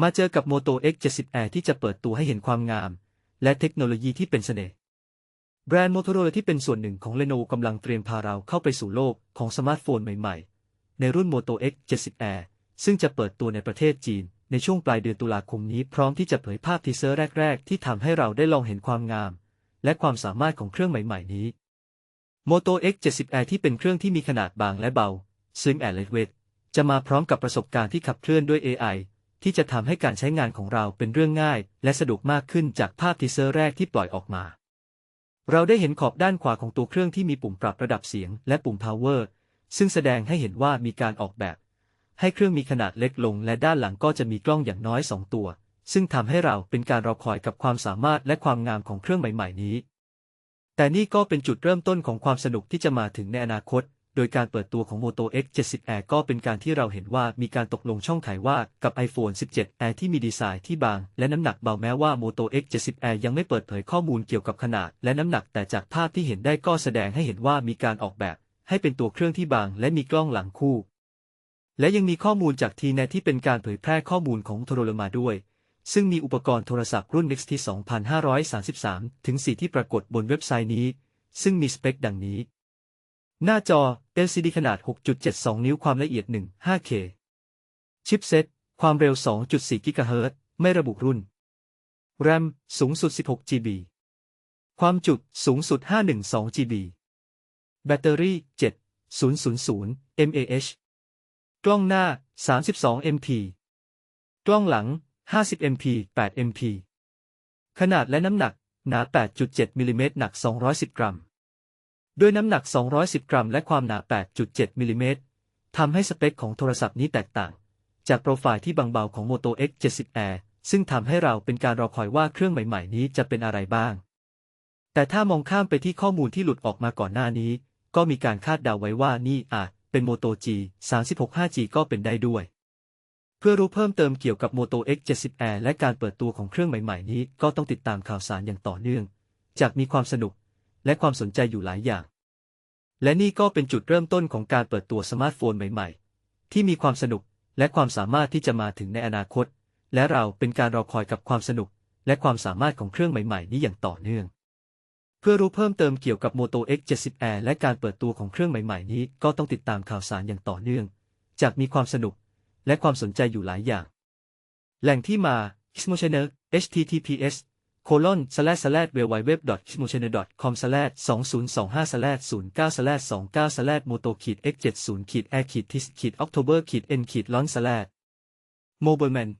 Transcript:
มาเจอกับ Moto X70 Air ที่จะเปิดตัวให้เห็นความงาม และเทคโนโลยีที่เป็นเสน่ห์ แบรนด์ Motorola ที่เป็นส่วนหนึ่งของ Lenovo กำลังเตรียมพาเราเข้าไปสู่โลกของสมาร์ทโฟนใหม่ๆ ในรุ่น Moto X70 Air ซึ่งจะเปิดตัวในประเทศจีน ในช่วงปลายเดือนตุลาคมนี้พร้อมที่จะเผยภาพทีเซอร์แรก ๆ ที่ทำให้เราได้ลองเห็นความงาม และความสามารถของเครื่องใหม่ ๆ นี้ Moto X70 Air ที่เป็นเครื่องที่มีขนาดบางและเบาซึ่งแอร์เลเวทจะมาพร้อมกับประสบการณ์ที่ขับเคลื่อนด้วย AI ที่จะทำให้การใช้งานของเราเป็นเรื่องง่าย และสะดวกมากขึ้นจากภาพทีเซอร์แรกที่ปล่อยออกมา เราได้เห็นขอบด้านขวาของตัวเครื่องที่มีปุ่มปรับระดับเสียง และปุ่ม power ซึ่งแสดงให้เห็นว่ามีการออกแบบ ให้เครื่องมีขนาดเล็กลง และด้านหลังก็จะมีกล้องอย่างน้อย 2 ตัว ซึ่งทำให้เราเป็นการรอคอยกับความสามารถและความงามของเครื่องใหม่ ๆ นี้ แต่นี่ก็เป็นจุดเริ่มต้นของความสนุกที่จะมาถึงในอนาคต โดยการเปิดตัวของ Moto X70 Air ก็เป็นการที่เราเห็นว่ามีการตกลงช่องถ่ายว่ากับ iPhone 17 Air ที่มีดีไซน์ที่บาง และน้ำหนักเบาแม้ว่า Moto X70 Air ยังไม่เปิดเผยข้อมูลเกี่ยวกับขนาด และน้ำหนักแต่จากภาพที่เห็นได้ก็แสดงให้เห็นว่ามีการออกแบบ ให้เป็นตัวเครื่องที่บาง และมีกล้องหลังคู่ และยังมีข้อมูลจากทีเนที่เป็นการเผยแพร่ข้อมูลของโทรโลมาด้วยซึ่งมีอุปกรณ์โทรศัพท์รุ่น Next ที่2533 ถึง 4 ที่ปรากฏบนเว็บไซต์นี้ ซึ่งมีสเปคดังนี้ หน้าจอ LCD ขนาด 6.72 นิ้วความละเอียด 1.5K ชิปเซ็ตความเร็ว 2.4 กิกะเฮิรตซ์ไม่ระบุรุ่น RAM สูงสุด 16 GB ความจุสูงสุด 512 GB แบตเตอรี่ 7000 mAh กล้องหน้า 32 MP กล้องหลัง 50 MP 8 MP ขนาดและน้ำหนัก หนา 8.7มิลลิเมตรหนัก 210 กรัม ด้วยน้ำหนัก 210 กรัม และความหนา 8.7 มิลลิเมตรทำให้สเปคของโทรศัพท์นี้แตกต่าง จากโปรไฟล์ที่บางเบาของ Moto X70 Air ซึ่งทำให้เราเป็นการรอคอยว่าเครื่องใหม่ๆ นี้จะเป็นอะไรบ้าง แต่ถ้ามองข้ามไปที่ข้อมูลที่หลุดออกมาก่อนหน้านี้ ก็มีการคาดเดาไว้ว่านี่อาจเป็น Moto G 36 5G ก็เป็นได้ด้วย เพื่อรู้เพิ่มเติมเกี่ยวกับ Moto X70 Air และการเปิดตัวของเครื่องใหม่ๆ นี้ ก็ต้องติดตามข่าวสารอย่างต่อเนื่อง จากมีความสนุก และความสนใจอยู่หลายอย่าง และนี่ก็เป็นจุดเริ่มต้นของการเปิดตัวสมาร์ทโฟนใหม่ ๆ ที่มีความสนุกและความสามารถที่จะมาถึงในอนาคต และเราเป็นการรอคอยกับความสนุก และความสามารถของเครื่องใหม่ ๆ นี้อย่างต่อเนื่อง เพื่อรู้เพิ่มเติมเกี่ยวกับ Moto X70 Air และการเปิดตัวของเครื่องใหม่ ๆ นี้ก็ต้องติดตามข่าวสารอย่างต่อเนื่อง จากมีความสนุกและความสนใจอยู่หลายอย่าง แหล่งที่มา Xmochannel https colon slash slash www s m u c h a n e l com slash 2025 slash 09 slash 29 slash moto ขีด x 70ขีด air ขีด tis ขีด october ขีด n ขีด lon slash mobileman